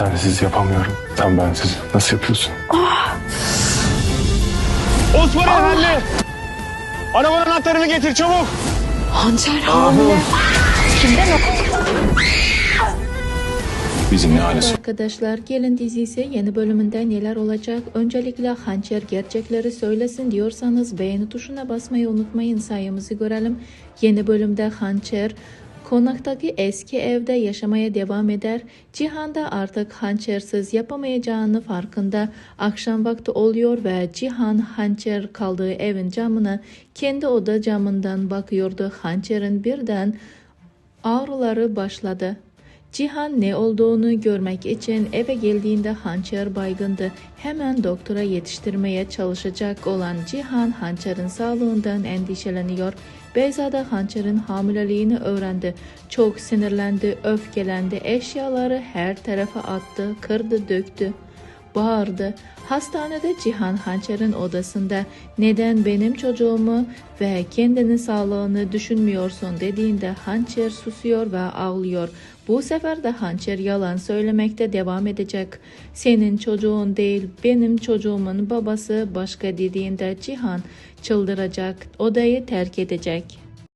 sensiz yapamıyorum. Sen bensiz nasıl yapıyorsun? Osman Efendi! Arabanın anahtarını getir çabuk! Hançer hamile. Kimden o? Bizim ne ailesi? Arkadaşlar Gelin dizisi yeni bölümünde neler olacak? Öncelikle Hançer gerçekleri söylesin diyorsanız beğeni tuşuna basmayı unutmayın sayımızı görelim. Yeni bölümde Hançer konaktaki eski evde yaşamaya devam eder. Cihan da artık hançersiz yapamayacağını farkında. Akşam vakti oluyor ve Cihan hançer kaldığı evin camına kendi oda camından bakıyordu. Hançerin birden ağrıları başladı. Cihan ne olduğunu görmek için eve geldiğinde hançer baygındı. Hemen doktora yetiştirmeye çalışacak olan Cihan hançerin sağlığından endişeleniyor. Beyza da hançerin hamileliğini öğrendi. Çok sinirlendi, öfkelendi, eşyaları her tarafa attı, kırdı, döktü bağırdı. Hastanede Cihan Hançer'in odasında neden benim çocuğumu ve kendinin sağlığını düşünmüyorsun dediğinde Hançer susuyor ve ağlıyor. Bu sefer de Hançer yalan söylemekte devam edecek. Senin çocuğun değil benim çocuğumun babası başka dediğinde Cihan çıldıracak odayı terk edecek.